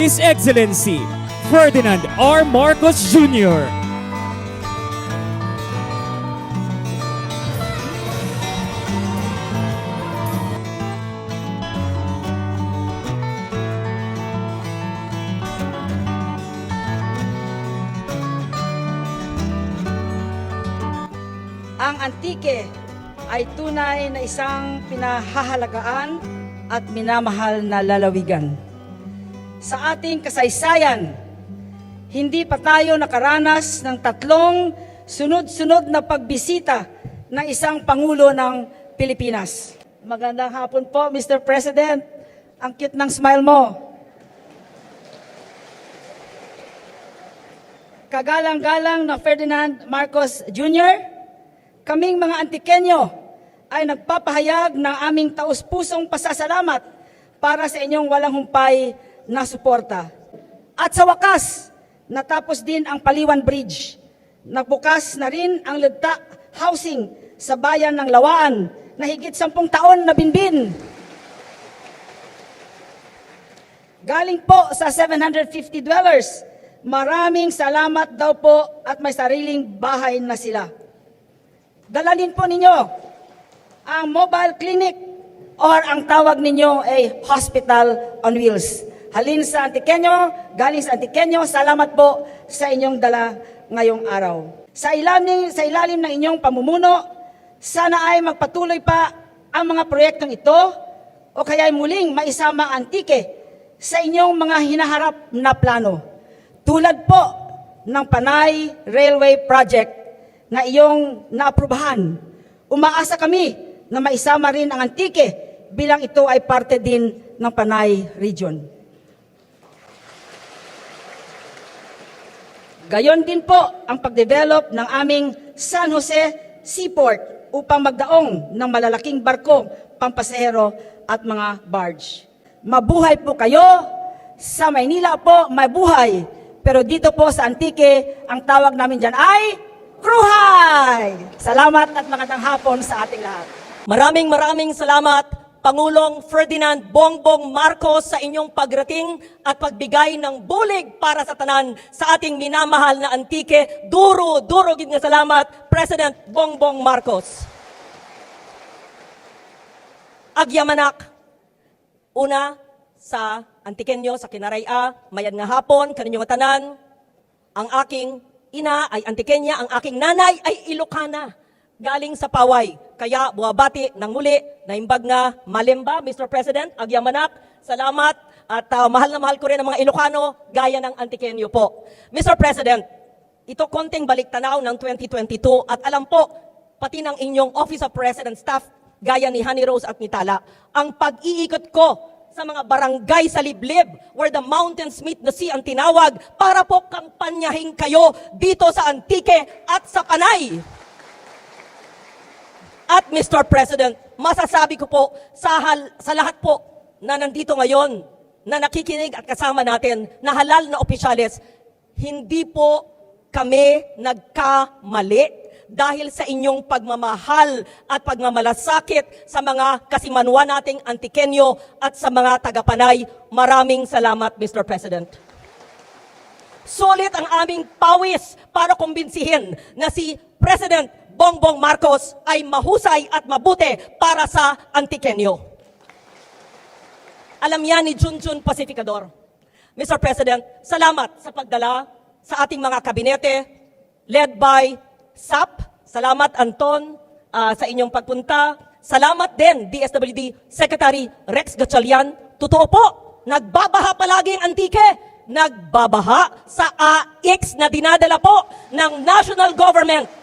His Excellency Ferdinand R. Marcos Jr. Ang antike ay tunay na isang pinahahalagaan at minamahal na lalawigan. Sa ating kasaysayan, hindi pa tayo nakaranas ng tatlong sunod-sunod na pagbisita ng isang Pangulo ng Pilipinas. Magandang hapon po, Mr. President. Ang cute ng smile mo. Kagalang-galang na Ferdinand Marcos Jr., kaming mga Antikenyo ay nagpapahayag ng aming taus-pusong pasasalamat para sa inyong walang humpay na suporta. At sa wakas, natapos din ang Paliwan Bridge. Nagbukas na rin ang Legta Housing sa bayan ng Lawaan na higit sampung taon na binbin. Galing po sa 750 dwellers. Maraming salamat daw po at may sariling bahay na sila. Dalalin po ninyo ang mobile clinic or ang tawag ninyo ay hospital on wheels. Halin sa Antikenyo, galing sa Antikenyo, salamat po sa inyong dala ngayong araw. Sa ilalim, sa ilalim ng inyong pamumuno, sana ay magpatuloy pa ang mga proyektong ito o kaya ay muling maisama ang Antike sa inyong mga hinaharap na plano. Tulad po ng Panay Railway Project na iyong naaprubahan. Umaasa kami na maisama rin ang Antique bilang ito ay parte din ng Panay Region. Gayon din po ang pagdevelop ng aming San Jose Seaport upang magdaong ng malalaking barko, pampasahero at mga barge. Mabuhay po kayo. Sa Maynila po, mabuhay. Pero dito po sa Antique, ang tawag namin dyan ay Kruhay! Salamat at magandang hapon sa ating lahat. Maraming maraming salamat, Pangulong Ferdinand Bongbong Marcos sa inyong pagrating at pagbigay ng bulig para sa tanan sa ating minamahal na antike. Duro, duro gid nga salamat, President Bongbong Marcos. Agyamanak, una sa Antikenyo, sa Kinaraya, mayan nga hapon, kaninyo nga tanan, ang aking ina ay Antikenya, ang aking nanay ay Ilocana, galing sa Paway. Kaya buwabati ng muli, naimbag nga Malimba, Mr. President, Agyamanak, salamat at ah, mahal na mahal ko rin ang mga Ilocano, gaya ng Antikenyo po. Mr. President, ito konting balik tanaw ng 2022 at alam po, pati ng inyong Office of President staff, gaya ni Honey Rose at ni Tala, ang pag-iikot ko sa mga barangay sa liblib where the mountains meet the sea ang tinawag para po kampanyahin kayo dito sa Antique at sa Panay. At Mr. President, masasabi ko po sa, hal- sa lahat po na nandito ngayon, na nakikinig at kasama natin, na halal na opisyales, hindi po kami nagkamali dahil sa inyong pagmamahal at pagmamalasakit sa mga kasimanwa nating Antikenyo at sa mga tagapanay. Maraming salamat, Mr. President. Sulit ang aming pawis para kumbinsihin na si President Bongbong Marcos ay mahusay at mabuti para sa Antikenyo. Alam yan ni Junjun Pacificador. Mr. President, salamat sa pagdala sa ating mga kabinete led by SAP. Salamat Anton ah, sa inyong pagpunta. Salamat din DSWD Secretary Rex Gatchalian. Totoo po, nagbabaha palagi ang antike. Nagbabaha sa AX na dinadala po ng national government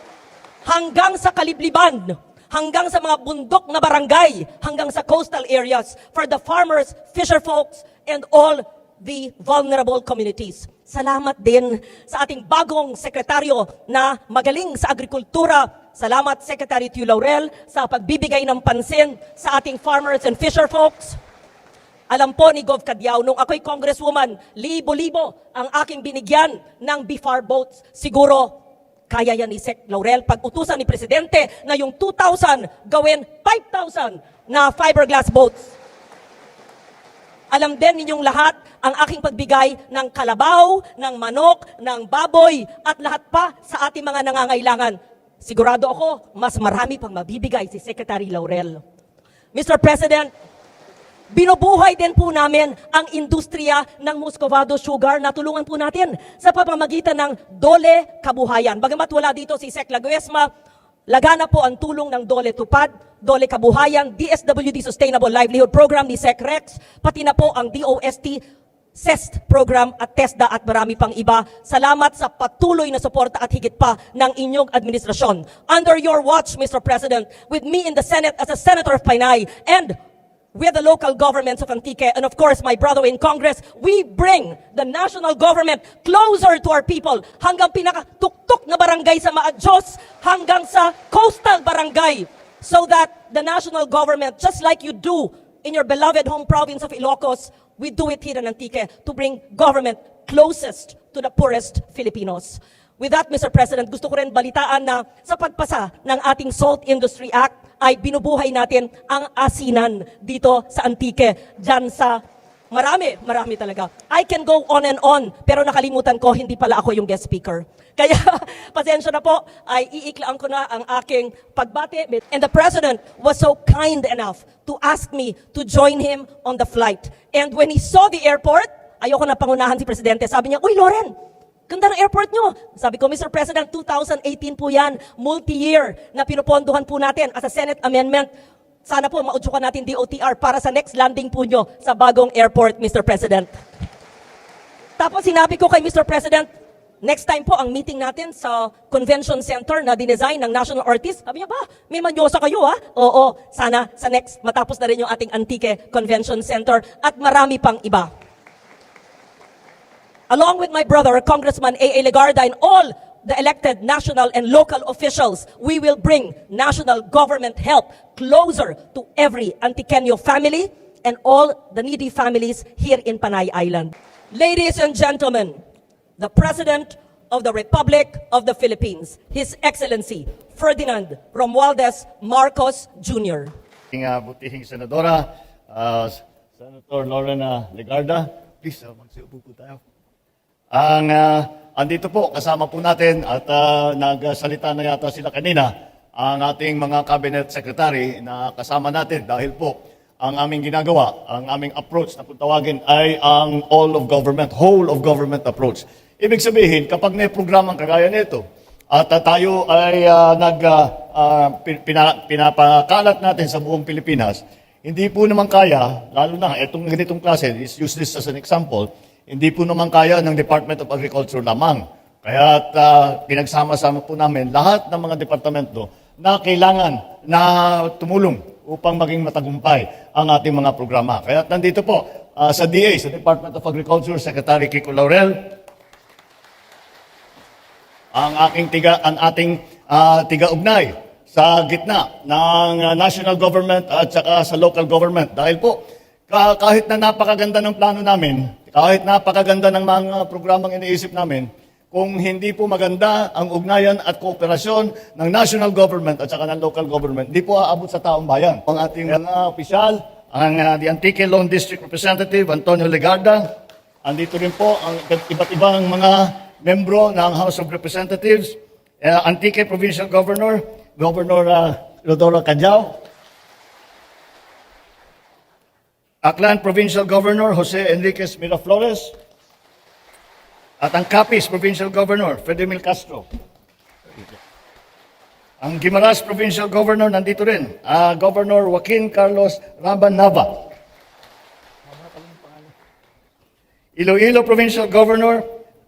hanggang sa kalibliban, hanggang sa mga bundok na barangay, hanggang sa coastal areas for the farmers, fisher folks, and all the vulnerable communities. Salamat din sa ating bagong sekretaryo na magaling sa agrikultura. Salamat Secretary Tio Laurel sa pagbibigay ng pansin sa ating farmers and fisher folks. Alam po ni Gov. Cadyao, nung ako'y congresswoman, libo-libo ang aking binigyan ng BFAR boats. Siguro, kaya yan ni Sec. Laurel pag utusan ni Presidente na yung 2,000 gawin 5,000 na fiberglass boats. Alam din ninyong lahat ang aking pagbigay ng kalabaw, ng manok, ng baboy, at lahat pa sa ating mga nangangailangan. Sigurado ako, mas marami pang mabibigay si Secretary Laurel. Mr. President, Binubuhay din po namin ang industriya ng Muscovado Sugar na tulungan po natin sa pamamagitan ng Dole Kabuhayan. Bagamat wala dito si Sec Laguesma, lagana po ang tulong ng Dole Tupad, Dole Kabuhayan, DSWD Sustainable Livelihood Program ni Sec Rex, pati na po ang DOST CEST program at TESDA at marami pang iba. Salamat sa patuloy na suporta at higit pa ng inyong administrasyon. Under your watch, Mr. President, with me in the Senate as a Senator of Panay and with the local governments of Antique and of course my brother in Congress, we bring the national government closer to our people hanggang pinakatuktok na barangay sa Maadjos hanggang sa coastal barangay so that the national government, just like you do in your beloved home province of Ilocos, we do it here in Antique to bring government closest to the poorest Filipinos. With that, Mr. President, gusto ko rin balitaan na sa pagpasa ng ating Salt Industry Act ay binubuhay natin ang asinan dito sa Antique, dyan sa marami, marami talaga. I can go on and on, pero nakalimutan ko, hindi pala ako yung guest speaker. Kaya, pasensya na po, ay iiklaan ko na ang aking pagbati. And the President was so kind enough to ask me to join him on the flight. And when he saw the airport, ayoko na pangunahan si Presidente, sabi niya, Uy, Loren, Ganda ng airport nyo. Sabi ko, Mr. President, 2018 po yan, multi-year na pinupondohan po natin as a Senate amendment. Sana po maudyukan natin DOTR para sa next landing po nyo sa bagong airport, Mr. President. Tapos sinabi ko kay Mr. President, next time po ang meeting natin sa convention center na dinesign ng national artist. Sabi niya, ba, may manyosa kayo ha? Oo, sana sa next matapos na rin yung ating Antique Convention Center at marami pang iba. Along with my brother, Congressman A.A. Legarda, and all the elected national and local officials, we will bring national government help closer to every Antiqueño family and all the needy families here in Panay Island. Ladies and gentlemen, the President of the Republic of the Philippines, His Excellency Ferdinand Romualdez Marcos Jr. butihing senadora, uh, Senator Lorena Legarda. Please, uh, magsiupo po tayo. Ang uh, andito po, kasama po natin at uh, nagsalita na yata sila kanina, ang ating mga cabinet secretary na kasama natin dahil po ang aming ginagawa, ang aming approach na kung tawagin ay ang all of government, whole of government approach. Ibig sabihin, kapag may programang kagaya nito, at uh, tayo ay uh, nag uh, pin- pina- pinapakalat natin sa buong Pilipinas. Hindi po naman kaya, lalo na itong ganitong klase, is use this as an example, hindi po naman kaya ng Department of Agriculture lamang. Kaya uh, pinagsama-sama po namin lahat ng mga departamento na kailangan na tumulong upang maging matagumpay ang ating mga programa. Kaya nandito po uh, sa DA, sa Department of Agriculture, Secretary Kiko Laurel, ang aking tiga ang ating ah, tiga-ugnay sa gitna ng national government at saka sa local government dahil po kahit na napakaganda ng plano namin, kahit napakaganda ng mga programang iniisip namin, kung hindi po maganda ang ugnayan at kooperasyon ng national government at saka ng local government, hindi po aabot sa taong bayan. Ang ating mga opisyal, ang uh, the Antique Lone District Representative, Antonio Legarda, Andito rin po ang iba't ibang mga membro ng House of Representatives, uh, Antique Provincial Governor, Governor uh, Rodoro Cajao, Aklan Provincial Governor Jose Enriquez Miraflores, at ang Capiz Provincial Governor Fredemil Castro. Ang Guimaras Provincial Governor nandito rin, ah, Governor Joaquin Carlos Ramban Nava. Iloilo Provincial Governor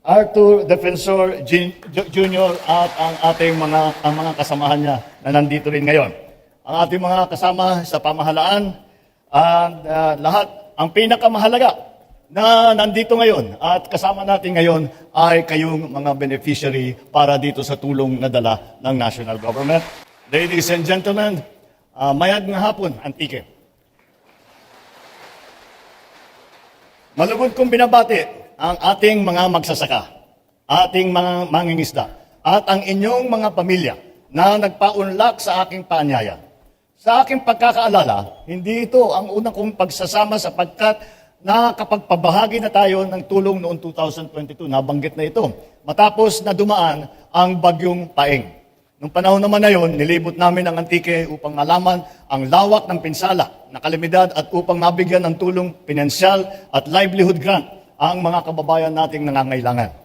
Arthur Defensor Jr. at ang ating mga ang mga kasamahan niya na nandito rin ngayon. Ang ating mga kasama sa pamahalaan at ah, lahat ang pinakamahalaga na nandito ngayon at kasama natin ngayon ay kayong mga beneficiary para dito sa tulong na dala ng national government. Ladies and gentlemen, ah, mayag nga hapon, Antique. Malugod kong binabati ang ating mga magsasaka, ating mga mangingisda, at ang inyong mga pamilya na nagpaunlak sa aking paanyaya. Sa aking pagkakaalala, hindi ito ang unang kong pagsasama sapagkat nakakapagpabahagi na tayo ng tulong noong 2022. Nabanggit na ito. Matapos na dumaan ang bagyong paeng. Nung panahon naman na yon, nilibot namin ang Antique upang malaman ang lawak ng pinsala na kalamidad at upang mabigyan ng tulong pinansyal at livelihood grant ang mga kababayan nating nangangailangan.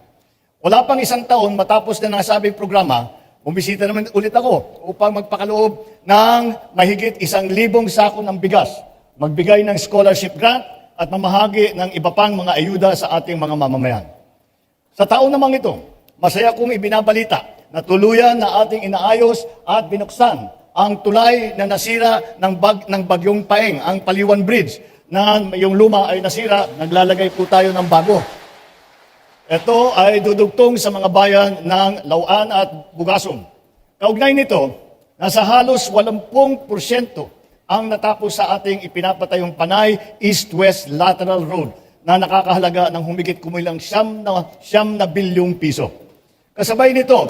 Wala pang isang taon matapos na nasabing programa, bumisita naman ulit ako upang magpakaloob ng mahigit isang libong sako ng bigas, magbigay ng scholarship grant at mamahagi ng iba pang mga ayuda sa ating mga mamamayan. Sa taon namang ito, masaya kong ibinabalita na tuluyan na ating inaayos at binuksan ang tulay na nasira ng, bag, ng bagyong paeng, ang Paliwan Bridge, na yung luma ay nasira, naglalagay po tayo ng bago. Ito ay dudugtong sa mga bayan ng Lauan at Bugasong. Kaugnay nito, nasa halos 80% ang natapos sa ating ipinapatayong Panay East-West Lateral Road na nakakahalaga ng humigit kumulang siyam na, siyam na bilyong piso. Kasabay nito,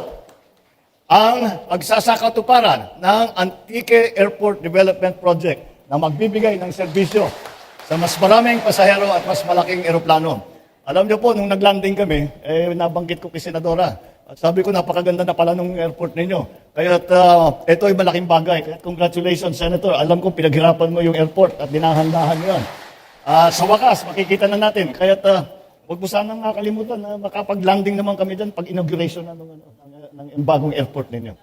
ang pagsasakatuparan ng Antique Airport Development Project na magbibigay ng serbisyo sa mas maraming pasahero at mas malaking eroplano. Alam niyo po, nung naglanding kami, eh, nabanggit ko kay Senadora. At sabi ko, napakaganda na pala nung airport ninyo. Kaya uh, ito ay malaking bagay. Kaya congratulations, Senator. Alam ko, pinaghirapan mo yung airport at dinahandahan mo yan. Ah, sa wakas, makikita na natin. Kaya uh, huwag mo sanang nakalimutan na makapag-landing naman kami dyan pag inauguration na ng, ano, ng, ng, ng bagong airport ninyo.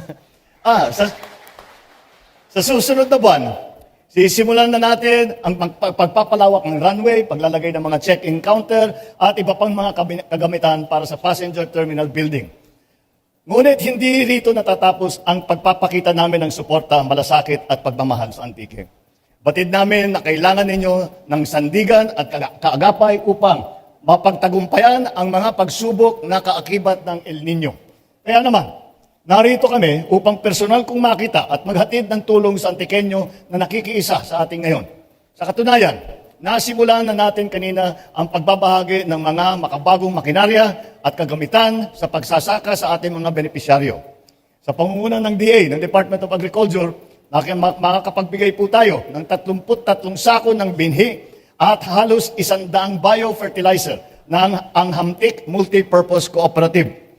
ah, sa, sa susunod na buwan, sisimulan na natin ang pag- pagpapalawak ng runway, paglalagay ng mga check-in counter, at iba pang mga kagamitan para sa passenger terminal building. Ngunit hindi rito natatapos ang pagpapakita namin ng suporta, malasakit at pagmamahal sa Antique. Batid namin na kailangan ninyo ng sandigan at kaagapay upang mapagtagumpayan ang mga pagsubok na kaakibat ng El Nino. Kaya naman, narito kami upang personal kong makita at maghatid ng tulong sa Antikenyo na nakikiisa sa ating ngayon. Sa katunayan, nasimulan na natin kanina ang pagbabahagi ng mga makabagong makinarya at kagamitan sa pagsasaka sa ating mga benepisyaryo. Sa pangunguna ng DA, ng Department of Agriculture, makakapagbigay po tayo ng 33 sako ng binhi at halos isandaang biofertilizer ng ang Hamtik Multipurpose Cooperative.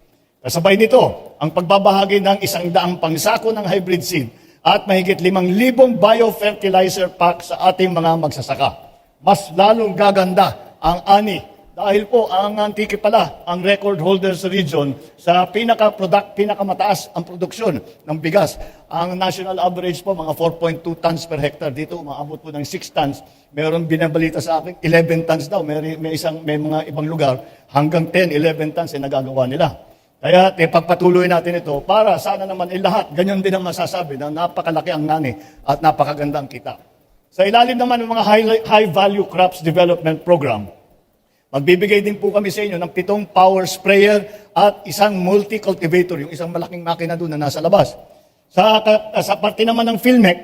Kasabay nito, ang pagbabahagi ng isang daang pangsako ng hybrid seed at mahigit limang libong biofertilizer pack sa ating mga magsasaka. Mas lalong gaganda ang ani dahil po ang Antique pala ang record holder sa region sa pinaka-product, pinakamataas ang produksyon ng bigas. Ang national average po mga 4.2 tons per hectare. Dito umaabot po ng 6 tons. Meron binabalita sa akin 11 tons daw. May, may, isang, may mga ibang lugar hanggang 10, 11 tons ay nagagawa nila. Kaya eh, pagpatuloy natin ito para sana naman eh, lahat, ganyan din ang masasabi na napakalaki ang nani at napakaganda ang kita. Sa ilalim naman ng mga high, high value crops development program, magbibigay din po kami sa inyo ng pitong power sprayer at isang multi-cultivator, yung isang malaking makina doon na nasa labas. Sa, sa parte naman ng PhilMec,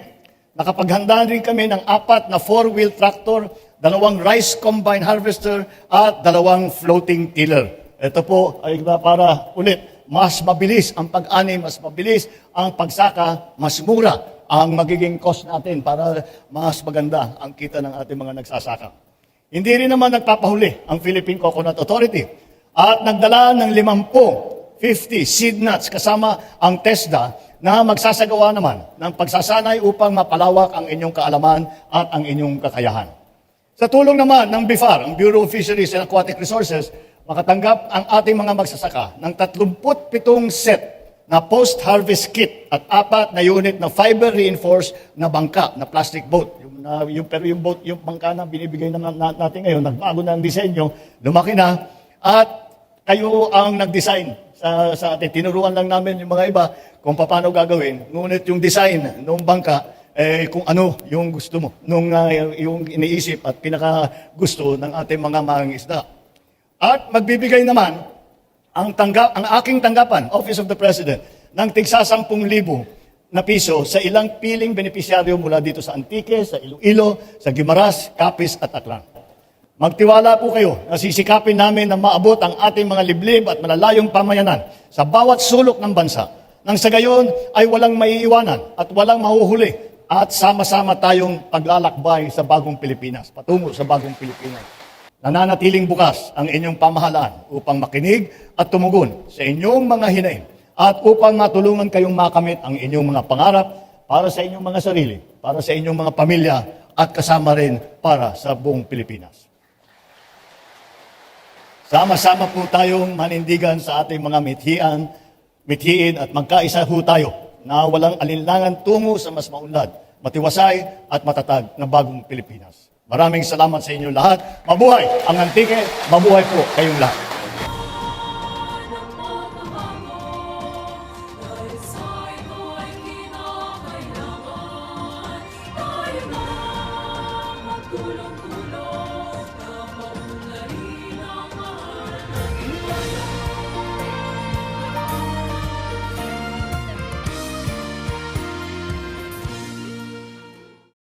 nakapaghanda rin kami ng apat na four-wheel tractor, dalawang rice combine harvester at dalawang floating tiller. Ito po ay para ulit, mas mabilis ang pag-ani, mas mabilis ang pagsaka, mas mura ang magiging cost natin para mas maganda ang kita ng ating mga nagsasaka. Hindi rin naman nagpapahuli ang Philippine Coconut Authority at nagdala ng 50, 50 seed nuts kasama ang TESDA na magsasagawa naman ng pagsasanay upang mapalawak ang inyong kaalaman at ang inyong kakayahan. Sa tulong naman ng BIFAR, ang Bureau of Fisheries and Aquatic Resources, makatanggap ang ating mga magsasaka ng 37 set na post-harvest kit at apat na unit na fiber-reinforced na bangka, na plastic boat. Yung, na- yung, pero yung boat, yung bangka na binibigay na, na- natin ngayon, nagbago na ang disenyo, lumaki na, at kayo ang nag-design sa, sa atin. Tinuruan lang namin yung mga iba kung paano gagawin. Ngunit yung design ng bangka, eh, kung ano yung gusto mo, nung ah, yung iniisip at pinaka gusto ng ating mga mangingisda. At magbibigay naman ang tanggap ang aking tanggapan, Office of the President, ng tigsa 10,000 na piso sa ilang piling benepisyaryo mula dito sa Antique, sa Iloilo, sa Guimaras, Capiz at Aklan. Magtiwala po kayo na sisikapin namin na maabot ang ating mga liblib at malalayong pamayanan sa bawat sulok ng bansa. Nang sa gayon ay walang maiiwanan at walang mahuhuli at sama-sama tayong paglalakbay sa bagong Pilipinas, patungo sa bagong Pilipinas. Nananatiling bukas ang inyong pamahalaan upang makinig at tumugon sa inyong mga hinaing at upang matulungan kayong makamit ang inyong mga pangarap para sa inyong mga sarili, para sa inyong mga pamilya at kasama rin para sa buong Pilipinas. Sama-sama po tayong manindigan sa ating mga mithian, mithiin at magkaisa ho tayo na walang alinlangan tungo sa mas maunlad, matiwasay at matatag na bagong Pilipinas. Maraming salamat sa inyo lahat. Mabuhay ang Antique, mabuhay po kayong lahat.